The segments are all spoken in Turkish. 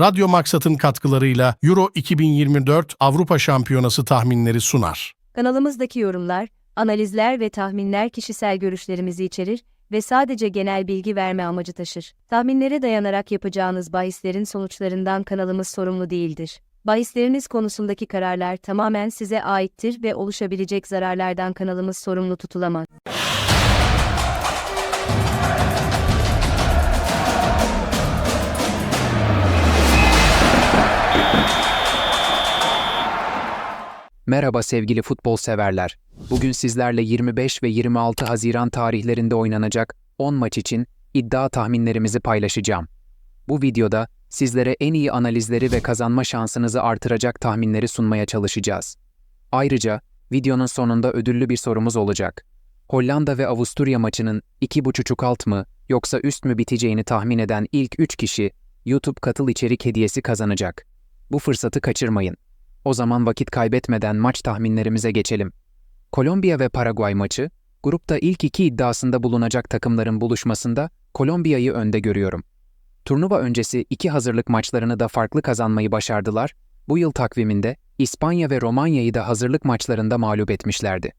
Radyo Maksat'ın katkılarıyla Euro 2024 Avrupa Şampiyonası tahminleri sunar. Kanalımızdaki yorumlar, analizler ve tahminler kişisel görüşlerimizi içerir ve sadece genel bilgi verme amacı taşır. Tahminlere dayanarak yapacağınız bahislerin sonuçlarından kanalımız sorumlu değildir. Bahisleriniz konusundaki kararlar tamamen size aittir ve oluşabilecek zararlardan kanalımız sorumlu tutulamaz. Merhaba sevgili futbol severler. Bugün sizlerle 25 ve 26 Haziran tarihlerinde oynanacak 10 maç için iddia tahminlerimizi paylaşacağım. Bu videoda sizlere en iyi analizleri ve kazanma şansınızı artıracak tahminleri sunmaya çalışacağız. Ayrıca videonun sonunda ödüllü bir sorumuz olacak. Hollanda ve Avusturya maçının 2.5 alt mı yoksa üst mü biteceğini tahmin eden ilk 3 kişi YouTube katıl içerik hediyesi kazanacak. Bu fırsatı kaçırmayın. O zaman vakit kaybetmeden maç tahminlerimize geçelim. Kolombiya ve Paraguay maçı, grupta ilk iki iddiasında bulunacak takımların buluşmasında Kolombiya'yı önde görüyorum. Turnuva öncesi iki hazırlık maçlarını da farklı kazanmayı başardılar, bu yıl takviminde İspanya ve Romanya'yı da hazırlık maçlarında mağlup etmişlerdi.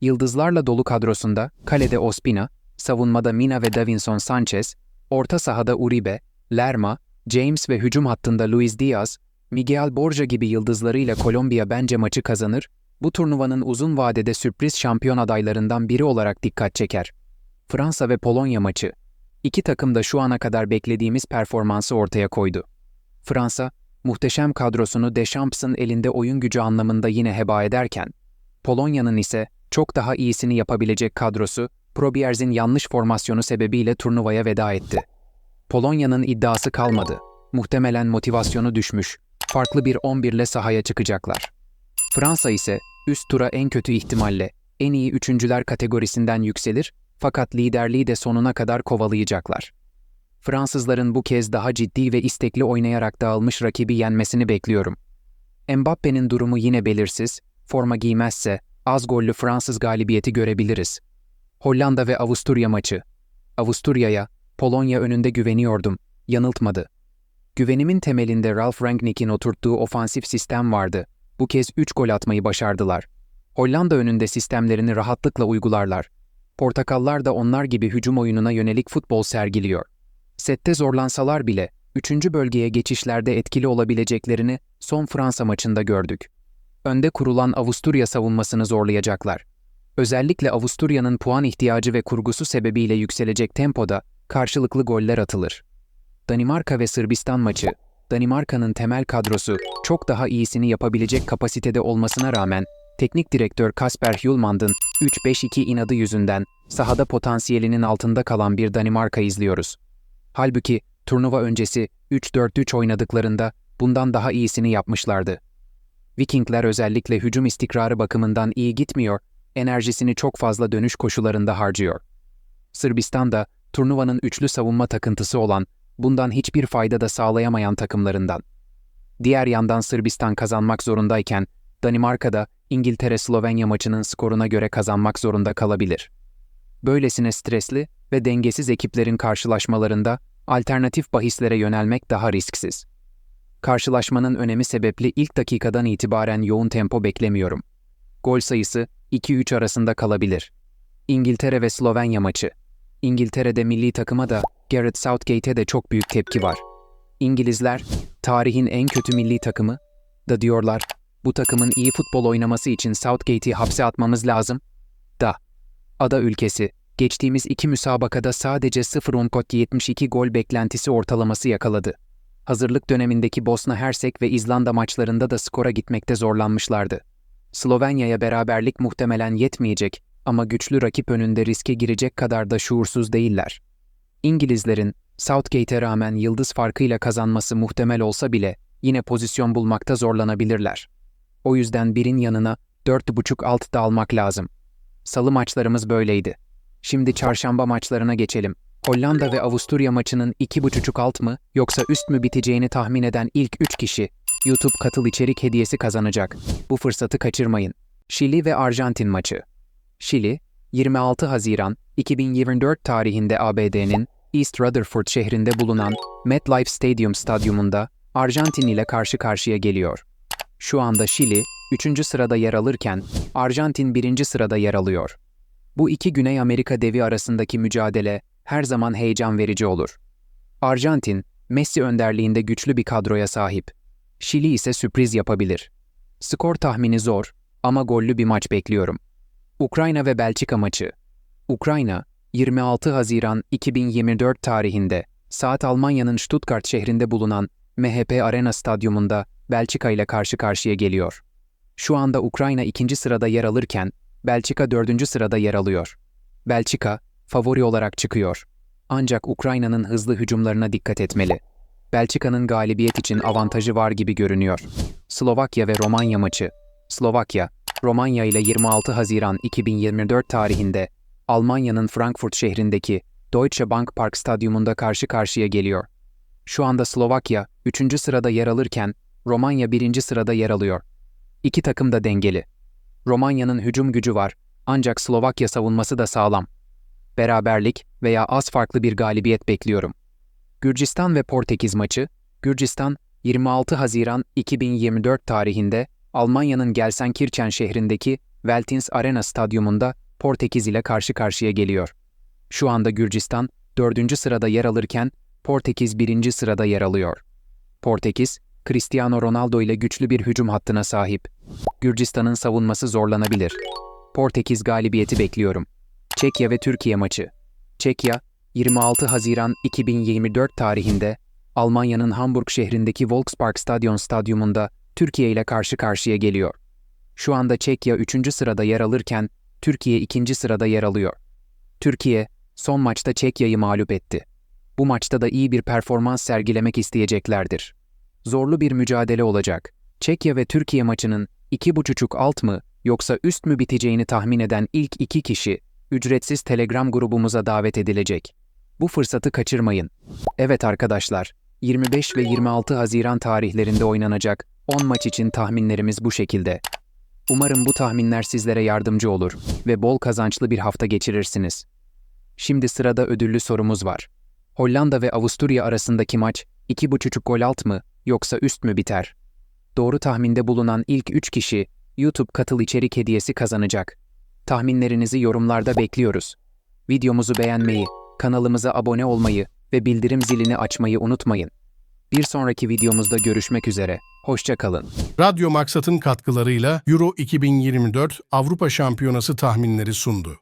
Yıldızlarla dolu kadrosunda kalede Ospina, savunmada Mina ve Davinson Sanchez, orta sahada Uribe, Lerma, James ve hücum hattında Luis Diaz, Miguel Borja gibi yıldızlarıyla Kolombiya bence maçı kazanır, bu turnuvanın uzun vadede sürpriz şampiyon adaylarından biri olarak dikkat çeker. Fransa ve Polonya maçı. İki takım da şu ana kadar beklediğimiz performansı ortaya koydu. Fransa, muhteşem kadrosunu Deschamps'ın elinde oyun gücü anlamında yine heba ederken, Polonya'nın ise çok daha iyisini yapabilecek kadrosu, Probierz'in yanlış formasyonu sebebiyle turnuvaya veda etti. Polonya'nın iddiası kalmadı. Muhtemelen motivasyonu düşmüş, farklı bir 11 ile sahaya çıkacaklar. Fransa ise üst tura en kötü ihtimalle en iyi üçüncüler kategorisinden yükselir fakat liderliği de sonuna kadar kovalayacaklar. Fransızların bu kez daha ciddi ve istekli oynayarak dağılmış rakibi yenmesini bekliyorum. Mbappe'nin durumu yine belirsiz, forma giymezse az gollü Fransız galibiyeti görebiliriz. Hollanda ve Avusturya maçı. Avusturya'ya, Polonya önünde güveniyordum, yanıltmadı. Güvenimin temelinde Ralf Rangnick'in oturttuğu ofansif sistem vardı. Bu kez 3 gol atmayı başardılar. Hollanda önünde sistemlerini rahatlıkla uygularlar. Portakallar da onlar gibi hücum oyununa yönelik futbol sergiliyor. Sette zorlansalar bile 3. bölgeye geçişlerde etkili olabileceklerini son Fransa maçında gördük. Önde kurulan Avusturya savunmasını zorlayacaklar. Özellikle Avusturya'nın puan ihtiyacı ve kurgusu sebebiyle yükselecek tempoda karşılıklı goller atılır. Danimarka ve Sırbistan maçı, Danimarka'nın temel kadrosu çok daha iyisini yapabilecek kapasitede olmasına rağmen teknik direktör Kasper Hjulmand'ın 3-5-2 inadı yüzünden sahada potansiyelinin altında kalan bir Danimarka izliyoruz. Halbuki turnuva öncesi 3-4-3 oynadıklarında bundan daha iyisini yapmışlardı. Vikingler özellikle hücum istikrarı bakımından iyi gitmiyor, enerjisini çok fazla dönüş koşularında harcıyor. Sırbistan da turnuvanın üçlü savunma takıntısı olan bundan hiçbir fayda da sağlayamayan takımlarından. Diğer yandan Sırbistan kazanmak zorundayken Danimarka da İngiltere-Slovenya maçının skoruna göre kazanmak zorunda kalabilir. Böylesine stresli ve dengesiz ekiplerin karşılaşmalarında alternatif bahislere yönelmek daha risksiz. Karşılaşmanın önemi sebeple ilk dakikadan itibaren yoğun tempo beklemiyorum. Gol sayısı 2-3 arasında kalabilir. İngiltere ve Slovenya maçı. İngiltere'de milli takıma da Gareth Southgate'e de çok büyük tepki var. İngilizler, tarihin en kötü milli takımı da diyorlar, bu takımın iyi futbol oynaması için Southgate'i hapse atmamız lazım da. Ada ülkesi, geçtiğimiz iki müsabakada sadece 0.72 gol beklentisi ortalaması yakaladı. Hazırlık dönemindeki Bosna Hersek ve İzlanda maçlarında da skora gitmekte zorlanmışlardı. Slovenya'ya beraberlik muhtemelen yetmeyecek ama güçlü rakip önünde riske girecek kadar da şuursuz değiller. İngilizlerin Southgate'e rağmen yıldız farkıyla kazanması muhtemel olsa bile yine pozisyon bulmakta zorlanabilirler. O yüzden birin yanına 4.5 alt da almak lazım. Salı maçlarımız böyleydi. Şimdi çarşamba maçlarına geçelim. Hollanda ve Avusturya maçının 2.5 alt mı yoksa üst mü biteceğini tahmin eden ilk 3 kişi YouTube katıl içerik hediyesi kazanacak. Bu fırsatı kaçırmayın. Şili ve Arjantin maçı. Şili, 26 Haziran 2024 tarihinde ABD'nin East Rutherford şehrinde bulunan MetLife Stadium stadyumunda Arjantin ile karşı karşıya geliyor. Şu anda Şili 3. sırada yer alırken Arjantin 1. sırada yer alıyor. Bu iki Güney Amerika devi arasındaki mücadele her zaman heyecan verici olur. Arjantin, Messi önderliğinde güçlü bir kadroya sahip. Şili ise sürpriz yapabilir. Skor tahmini zor ama gollü bir maç bekliyorum. Ukrayna ve Belçika maçı. Ukrayna, 26 Haziran 2024 tarihinde saat Almanya'nın Stuttgart şehrinde bulunan MHP Arena Stadyumunda Belçika ile karşı karşıya geliyor. Şu anda Ukrayna ikinci sırada yer alırken Belçika dördüncü sırada yer alıyor. Belçika, favori olarak çıkıyor. Ancak Ukrayna'nın hızlı hücumlarına dikkat etmeli. Belçika'nın galibiyet için avantajı var gibi görünüyor. Slovakya ve Romanya maçı. Slovakya, Romanya ile 26 Haziran 2024 tarihinde Almanya'nın Frankfurt şehrindeki Deutsche Bank Park Stadyumunda karşı karşıya geliyor. Şu anda Slovakya 3. sırada yer alırken Romanya 1. sırada yer alıyor. İki takım da dengeli. Romanya'nın hücum gücü var ancak Slovakya savunması da sağlam. Beraberlik veya az farklı bir galibiyet bekliyorum. Gürcistan ve Portekiz maçı, Gürcistan 26 Haziran 2024 tarihinde Almanya'nın Gelsenkirchen şehrindeki Veltins Arena Stadyumunda Portekiz ile karşı karşıya geliyor. Şu anda Gürcistan 4. sırada yer alırken Portekiz 1. sırada yer alıyor. Portekiz, Cristiano Ronaldo ile güçlü bir hücum hattına sahip. Gürcistan'ın savunması zorlanabilir. Portekiz galibiyeti bekliyorum. Çekya ve Türkiye maçı. Çekya, 26 Haziran 2024 tarihinde Almanya'nın Hamburg şehrindeki Volkspark Stadion stadyumunda Türkiye ile karşı karşıya geliyor. Şu anda Çekya 3. sırada yer alırken Türkiye 2. sırada yer alıyor. Türkiye son maçta Çekya'yı mağlup etti. Bu maçta da iyi bir performans sergilemek isteyeceklerdir. Zorlu bir mücadele olacak. Çekya ve Türkiye maçının 2.5 alt mı yoksa üst mü biteceğini tahmin eden ilk iki kişi ücretsiz Telegram grubumuza davet edilecek. Bu fırsatı kaçırmayın. Evet arkadaşlar, 25 ve 26 Haziran tarihlerinde oynanacak 10 maç için tahminlerimiz bu şekilde. Umarım bu tahminler sizlere yardımcı olur ve bol kazançlı bir hafta geçirirsiniz. Şimdi sırada ödüllü sorumuz var. Hollanda ve Avusturya arasındaki maç 2.5 gol alt mı yoksa üst mü biter? Doğru tahminde bulunan ilk 3 kişi YouTube katıl içerik hediyesi kazanacak. Tahminlerinizi yorumlarda bekliyoruz. Videomuzu beğenmeyi, kanalımıza abone olmayı ve bildirim zilini açmayı unutmayın. Bir sonraki videomuzda görüşmek üzere. Hoşça kalın. Radyo Maksat'ın katkılarıyla Euro 2024 Avrupa Şampiyonası tahminleri sundu.